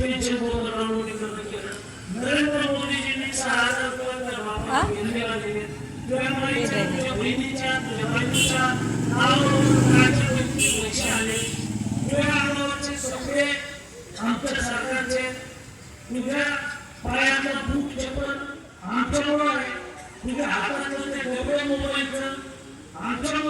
त्याच्या बापाचं पेन्शन केलं नरेंद्र मोदीजींनी सहा हजार तुझ्या बहिणीच्या तुझ्या बहिणीच्या पैसे आले तुझ्या सगळे आमच्या सरकारचे तुझ्या आहे तुझ्या ते मोबाईलचं आमचं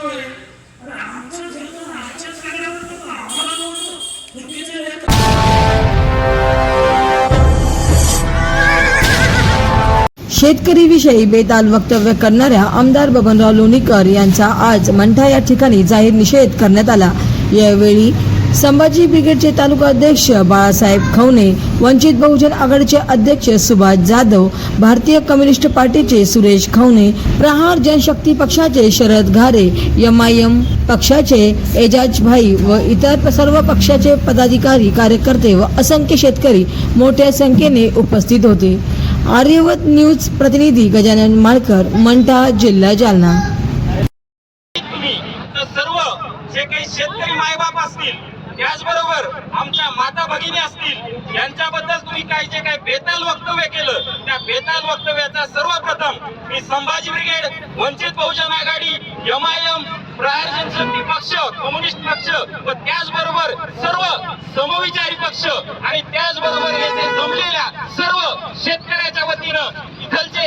शेतकरीविषयी बेताल वक्तव्य करणाऱ्या आमदार बबनराव लोणीकर यांचा आज मंठा या ठिकाणी जाहीर निषेध करण्यात आला. यावेळी संभाजी ब्रिगेडचे तालुका अध्यक्ष बाळासाहेब खवणे वंचित बहुजन आघाडीचे अध्यक्ष सुभाष जाधव भारतीय कम्युनिस्ट पार्टीचे सुरेश खवणे प्रहार जनशक्ती पक्षाचे Sharad Ghare M I M पक्षाचे एजाज भाई व इतर सर्व पक्षाचे पदाधिकारी कार्यकर्ते व असंख्य शेतकरी मोठ्या संख्येने उपस्थित होते. आर्यवत न्यूज प्रतिनिधी गजानन माळकर मंठा जिल्हा जालना. सर्व जे काही शेतकरी मायबाप असतील त्याचबरोबर आमच्या माता भगिनी असतील यांच्याबद्दल तुम्ही काही जे काही बेताल वक्तव्य केलं त्या बेताल वक्तव्याचा सर्वप्रथम मी Sambhaji brigade Vanchit Bahujan Aghadi M I M Prahar Janshakti Paksha communist पक्ष व त्याचबरोबर सर्व समविचारी पक्ष आणि त्याचबरोबर येथे जमलेल्या सर्व शेत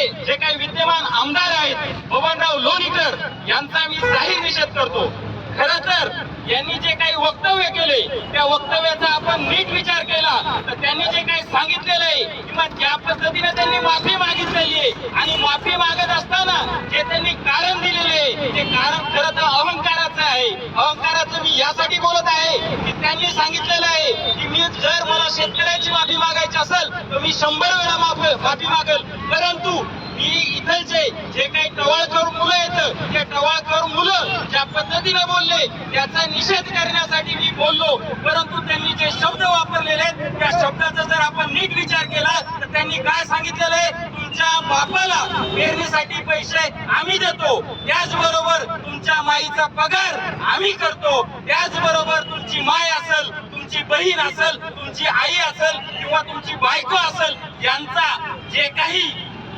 इथलचे जे काही विद्यमान आमदार आहेत बबनराव लोणीकर यांचा मी जाहीर निषेध करतो. खर तर यांनी जे काही वक्तव्य केले त्या वक्तव्याचा आपण नीट विचार केला. तर त्यांनी जे काही सांगितलेलं आहे किंवा ज्या पद्धतीने त्यांनी माफी मागितलेली आहे आणि माफी मागत असताना जे त्यांनी कारण दिलेले आहे ते कारण खरं तर अहंकाराचं आहे. अहंकाराचं मी यासाठी बोलत आहे की त्यांनी सांगितलेलं आहे की मी जर मला शेतकऱ्याची माफी मागायची असेल तर मी शंभर वेळा माफ माफी मागल. परंतु इथलचे जे काही टवाळखोर मुलं आहेत त्या टवाळखोर मुलं ज्या पद्धतीने बोलले त्याचा निषेध करण्यासाठी मी बोललो. परंतु त्यांनी जे शब्द वापरलेले आहेत त्या शब्दाचा जर आपण नीट विचार केला तर त्यांनी काय सांगितलेलं आहे? तुमच्या बापाला पेरणीसाठी पैसे आम्ही देतो. त्याचबरोबर तुमच्या माईचा पगार आम्ही करतो. त्याचबरोबर तुमची माय असेल तुमची बहीण असेल तुमची आई असेल किंवा तुमची बायको असेल यांचा जे काही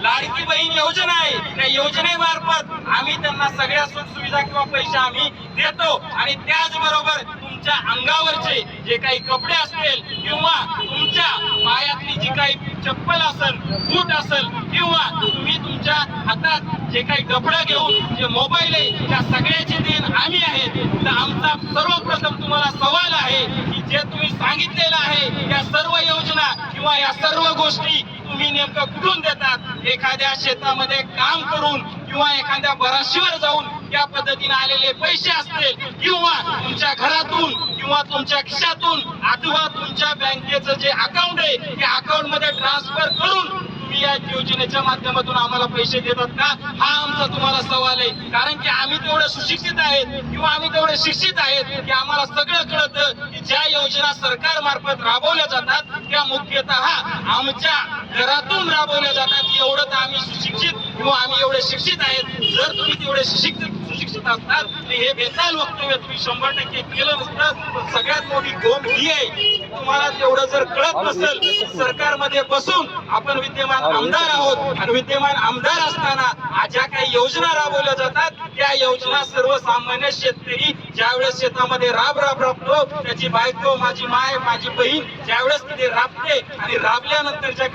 लाडकी बहीण योजना आहे. त्या योजनेमार्फत आम्ही त्यांना सगळ्या सुख सुविधा किंवा पैसे आम्ही देतो. आणि त्याचबरोबर तुमच्या अंगावरचे जे काही कपडे असतील किंवा तुमच्या पायातली जी काही चप्पल असेल बूट असेल किंवा तुम्ही तुमच्या हातात जे काही कपडे घेऊन जे मोबाईल आहे त्या सगळ्याचे देण आम्ही आहेत. तर आमचा सर्वप्रथम तुम्हाला सवाल आहे की जे तुम्ही सांगितलेलं आहे या सर्व योजना किंवा या सर्व गोष्टी तुम्ही नेमकं कुठून देतात? एखाद्या शेतामध्ये काम करून किंवा एखाद्या बराशीवर जाऊन या पद्धतीने आलेले पैसे असतील किंवा तुमच्या घरातून किंवा तुमच्या खिशातून अथवा तुमच्या बँकेचं जे अकाउंट आहे त्या अकाउंटमध्ये ट्रान्सफर करून या योजनेच्या माध्यमातून आम्हाला पैसे देतात का? हा आमचा तुम्हाला सवाल आहे. कारण की आम्ही तेवढे सुशिक्षित आहेत किंवा आम्ही तेवढे शिक्षित आहेत की आम्हाला सगळं कळतं की ज्या योजना सरकार मार्फत राबवल्या जातात त्या मुख्यतः आमच्या घरातून राबवल्या जातात. एवढं तर आम्ही सुशिक्षित किंवा आम्ही एवढे शिक्षित आहेत. जर तुम्ही तेवढे सुशिक्षित सुशिक्षित असतात हे बेताल वक्तव्य तुम्ही शंभर टक्के केलं नसतं. सगळ्यात मोठी गोम ही आहे तुम्हाला तेवढं जर कळत नसेल सरकारमध्ये बसून आपण विद्यमान आमदार आहोत. आणि विद्यमान आमदार असताना ज्या काही योजना राबवल्या जातात त्या योजना सर्वसामान्य शेतकरी ज्यावेळेस शेतामध्ये राब राब राबतो त्याची बायको माझी माय माझी बहीण ज्यावेळेस तिथे राबते आणि राबल्यानंतर ज्या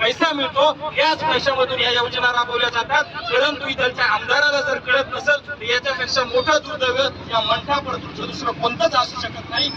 पैसा मिळतो याच पैशामधून या योजना राबवल्या जातात. परंतु इथलच्या आमदाराला जर कळत नसेल तर याच्यापेक्षा मोठं दुर्दैव या मंठापर्यंत दुसरं कोणतंच असू शकत नाही.